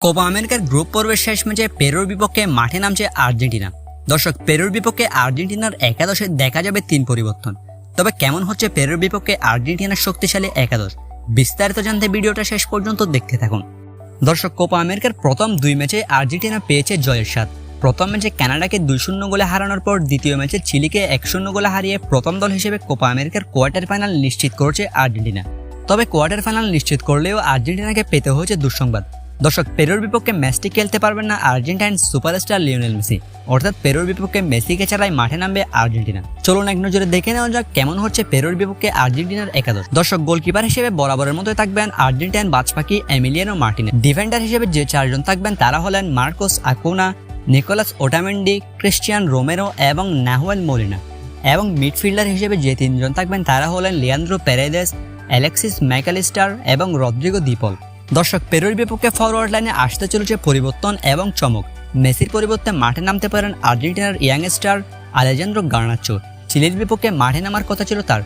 Copa আমেরিকার group পর্বের শেষ ম্যাচে পেরুর বিপক্ষে মাঠে নামছে আর্জেন্টিনা। দর্শক, পেরুর বিপক্ষে আর্জেন্টিনার একাদশে দেখা যাবে তিন পরিবর্তন। তবে কেমন হচ্ছে পেরুর বিপক্ষে আর্জেন্টিনার শক্তিশালী একাদশ? বিস্তারিত জানতে ভিডিওটা শেষ পর্যন্ত দেখতে থাকুন। দর্শক, কোপা আমেরিকার প্রথম দুই ম্যাচে আর্জেন্টিনা পেয়েছে জয়ের স্বাদ। প্রথম ম্যাচে কানাডাকে দুই শূন্য গোলে হারানোর পর দ্বিতীয় ম্যাচে চিলিকে এক শূন্য গোলে হারিয়ে প্রথম দল হিসেবে কোপা আমেরিকার কোয়ার্টার ফাইনাল নিশ্চিত করেছে আর্জেন্টিনা। তবে কোয়ার্টার ফাইনাল নিশ্চিত করলেও আর্জেন্টিনাকে পেতে হয়েছে দুঃসংবাদ। দর্শক, পেরুর বিপক্ষে ম্যাচটি খেলতে পারবেন না আর্জেন্টাইন সুপারস্টার লিওনেল মেসি। অর্থাৎ পেরুর বিপক্ষে মেসিকে ছাড়াই মাঠে নামবে আর্জেন্টিনা। চলুন এক নজরে দেখে নেওয়া যাক কেমন হচ্ছে পেরুর বিপক্ষে আর্জেন্টিনার একাদশ। দর্শক, গোলকিপার হিসেবে বরাবরের মতোই থাকবেন আর্জেন্টাইন বাজপাকি এমিলিয়ানো মার্টিনে। ডিফেন্ডার হিসেবে যে চারজন থাকবেন তারা হলেন Marcos Acuna, Nicolas Otamendi, Cristian Romero এবং নাহুয়েল মোলিনা। এবং মিডফিল্ডার হিসেবে যে তিনজন থাকবেন তারা হলেন Leandro Paredes, Alexis Mac Allister এবং রদ্রিগো দিপল দর্শক, পেরুর বিপক্ষে ফরওয়ার্ড লাইনে আসতে চলেছে পরিবর্তন এবং চমক। মেসির পরিবর্তে মাঠে নামতে পারেন আর্জেন্টিনার ইয়াং স্টার আলেজান্দ্রো গার্নাচো চিলির বিপক্ষে মাঠে নামার কথা ছিল তার।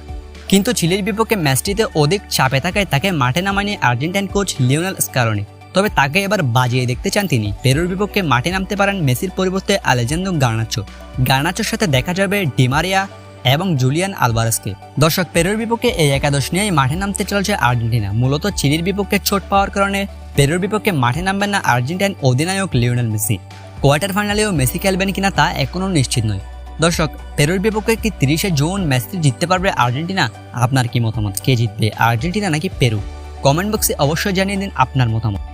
কিন্তু চিলির বিপক্ষে ম্যাচটিতে অধিক চাপে থাকায় তাকে মাঠে নামায়নি আর্জেন্টাইন কোচ লিওনাল স্কারনি। তবে তাকে এবার বাজিয়ে দেখতে চান তিনি। পেরুর বিপক্ষে মাঠে নামতে পারেন মেসির পরিবর্তে আলেজান্দ্রো গার্নাচো গার্নাচোর সাথে দেখা যাবে ডিমারিয়া এবং জুলিয়ান আলভারেসকে দর্শক, পেরুর বিপক্ষে এই একাদশ নিয়েই মাঠে নামতে চলেছে আর্জেন্টিনা। মূলত চিলির বিপক্ষে চোট পাওয়ার কারণে পেরুর বিপক্ষে মাঠে নামবেন না আর্জেন্টাইন অধিনায়ক লিওনেল মেসি। কোয়ার্টার ফাইনালেও মেসি খেলবেন কিনা তা এখনও নিশ্চিত নয়। দর্শক, পেরুর বিপক্ষে কি তিরিশে জুন ম্যাচটি জিততে পারবে আর্জেন্টিনা? আপনার কি মতামত? কে জিতবে? আর্জেন্টিনা নাকি পেরু? কমেন্ট বক্সে অবশ্যই জানিয়ে দিন আপনার মতামত।